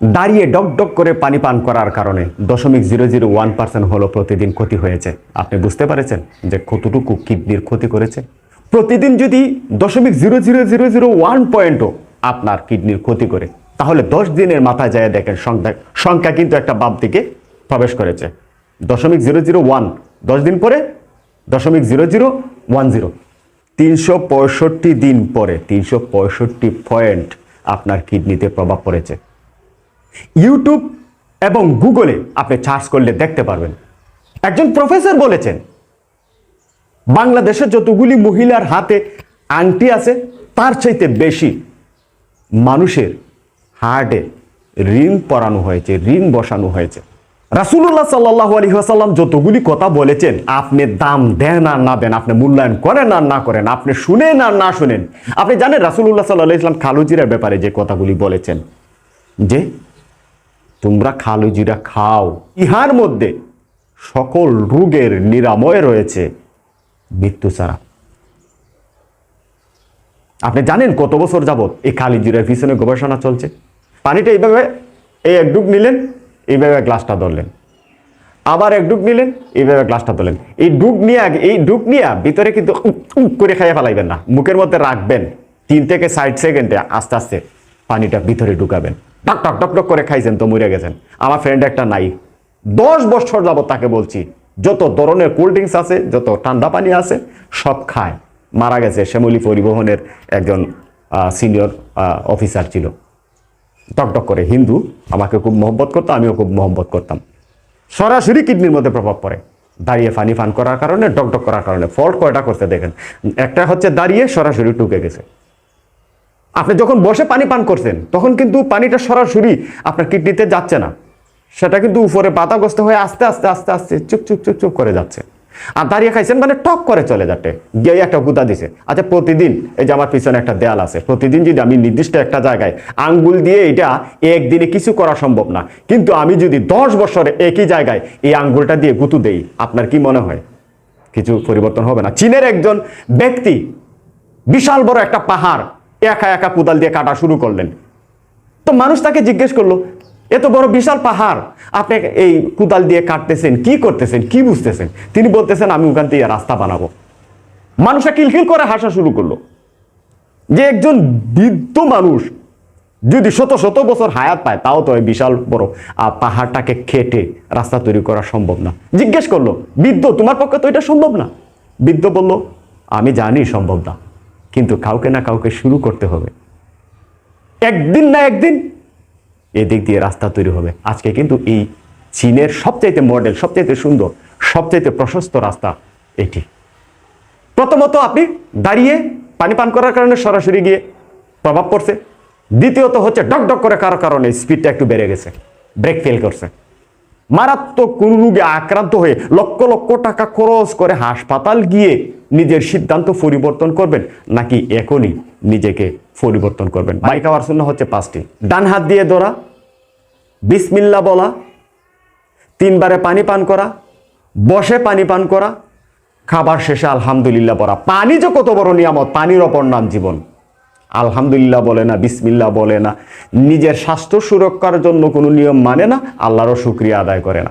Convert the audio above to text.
দাঁড়িয়ে doc doc করে পানি পান করার কারণে দশমিক জিরো জিরো ওয়ান পার্সেন্ট হলো প্রতিদিন ক্ষতি হয়েছে। আপনি বুঝতে পারেছেন যে কতটুকু কিডনির ক্ষতি করেছে? প্রতিদিন যদি দশমিক zero zero zero zero one পয়েন্টও আপনার কিডনির ক্ষতি করে, তাহলে দশ দিনের মাথায় যায় দেখেন সংখ্যা সংখ্যা কিন্তু একটা বাপ দিকে প্রবেশ করেছে। দশমিক জিরো জিরো ওয়ান, দশ দিন পরে দশমিক জিরো জিরো ওয়ান জিরো। তিনশো পঁয়ষট্টি দিন পরে তিনশো পঁয়ষট্টি পয়েন্ট আপনার কিডনিতে প্রভাব পড়েছে। ইউটিউব এবং গুগলে আপনি সার্চ করলে দেখতে পারবেন। একজন প্রফেসর বলেছেন, বাংলাদেশে যতগুলি মহিলার হাতে আংটি আছে, তার চাইতে বেশি মানুষের হার্টে রিং পরানো হয়েছে রিং বসানো হয়েছে। রাসুল্লাহ সাল্লাহ আলী আসাল্লাম যতগুলি কথা বলেছেন, আপনি দাম দেন আর না দেন, আপনি মূল্যায়ন করেন আর না করেন, আপনি শুনেন আর না শুনেন। আপনি জানেন রাসুল্লাহ সাল্লাহ ইসলাম খালুজিরার ব্যাপারে যে কথাগুলি বলেছেন, যে তোমরা খালুজিরা খাও। ইহার মধ্যে সকল রোগের নিরাময় রয়েছে। মৃত্যু ছাড়া। আপনি জানেন কত বছর যাবত এই খালিজিরার পিছনে গবেষণা চলছে? পানিটা এইভাবে এই এক ডুব নিলেন, এইভাবে গ্লাসটা ধরলেন। আবার এক ডুব নিলেন, এইভাবে গ্লাসটা ধরলেন। এই ডুব নিয়ে এই ডুব নিয়ে ভিতরে কিন্তু করে খাইয়ে ফেলাইবেন না। মুখের মধ্যে রাখবেন। তিন থেকে ষাট সেকেন্ডে আস্তে আস্তে পানিটা ভিতরে ঢুকাবেন। টক টক টক টক করে খাইছেন তো মরে গেছেন। আমার ফ্রেন্ড একটা নাই। দশ বছর যাবত তাকে বলছি, যত ধরনের কোল্ড ড্রিঙ্কস আছে, যত ঠান্ডা পানি আছে, সব খায়। মারা গেছে শ্যামলী পরিবহনের একজন সিনিয়র অফিসার ছিল। টকটক করে, হিন্দু, আমাকে খুব মহব্বত করতো, আমিও খুব মহব্বত করতাম। সরাসরি কিডনির মধ্যে প্রভাব পড়ে। দাঁড়িয়ে পানি ফান করার কারণে ডকডক করার কারণে ফল্ট কয়টা করতে দেখেন। একটা হচ্ছে দাঁড়িয়ে সরাসরি টুকে গেছে। আপনি যখন বসে পানি পান করছেন, তখন কিন্তু পানিটা সরাসরি আপনার কিডনিতে যাচ্ছে না। সেটা কিন্তু উপরে বাতাগ্রস্ত হয়ে আস্তে আস্তে আস্তে আস্তে চুপ চুপ চুপ চুপ করে যাচ্ছে। আর দাঁড়িয়ে খাইছেন মানে টক করে চলে যাচ্ছে। গিয়ে একটা গুতা দিছে। আচ্ছা প্রতিদিন এই যে আমার পিছনে একটা দেয়াল আছে, প্রতিদিন যদি আমি নির্দিষ্ট একটা জায়গায় আঙ্গুল দিয়ে এটা একদিনে কিছু করা সম্ভব না, কিন্তু আমি যদি দশ বছরে একই জায়গায় এই আঙ্গুলটা দিয়ে গুতু দেই, আপনার কি মনে হয়? কিছু পরিবর্তন হবে না? চীনের একজন ব্যক্তি, বিশাল বড় একটা পাহাড় একা একা কোদাল দিয়ে কাটা শুরু করলেন। তো মানুষ তাকে জিজ্ঞেস করল এত বড় বিশাল পাহাড়, আপনি এই কোদাল দিয়ে কাটতেছেন, কি করতেছেন, কি বুঝতেছেন? তিনি বলতেছেন, আমি ওখান থেকে রাস্তা বানাবো। মানুষটা কিলকিল করে হাসা শুরু করল। যে একজন বৃদ্ধ মানুষ যদি শত শত বছর হায়াত পায়, তাও তো বিশাল বড় পাহাড়টাকে খেটে রাস্তা তৈরি করা সম্ভব না। জিজ্ঞেস করল, বৃদ্ধ, তোমার পক্ষে তো এটা সম্ভব না? বৃদ্ধ বলল, আমি জানি সম্ভব না। কিন্তু কাউকে না কাউকে শুরু করতে হবে। একদিন না একদিন এদিক দিয়ে রাস্তা তৈরি হবে। আজকে কিন্তু এই চীনের সবচাইতে মডেল সবচাইতে সুন্দর, সবচাইতে প্রশস্ত রাস্তা এটি। প্রথমত আপনি দাঁড়িয়ে পানি পান করার কারণে সরাসরি গিয়ে প্রভাব পড়ছে। দ্বিতীয়ত হচ্ছে ডক ডক করে কারও কারণে স্পিডটা একটু বেড়ে গেছে ব্রেক ফেল করছে। মারাত্মক কোন রোগে আক্রান্ত হয়ে লক্ষ লক্ষ টাকা খরচ করে হাসপাতাল গিয়ে নিজের সিদ্ধান্ত পরিবর্তন করবেন নাকি এখনই নিজেকে পরিবর্তন করবেন? বাইক আওয়ার শূন্য হচ্ছে পাঁচটি। ডান হাত দিয়ে ধরা বিসমিল্লা বলা তিনবারে পানি পান করা বসে পানি পান করা খাবার শেষে আলহামদুলিল্লাহ পড়া পানি যে কত বড় নিয়ামত পানির অপর নাম জীবন। আলহামদুলিল্লাহ বলে না বিসমিল্লা বলে না। নিজের স্বাস্থ্য সুরক্ষার জন্য কোনো নিয়ম মানে না, আল্লাহরও সুক্রিয়া আদায় করে না।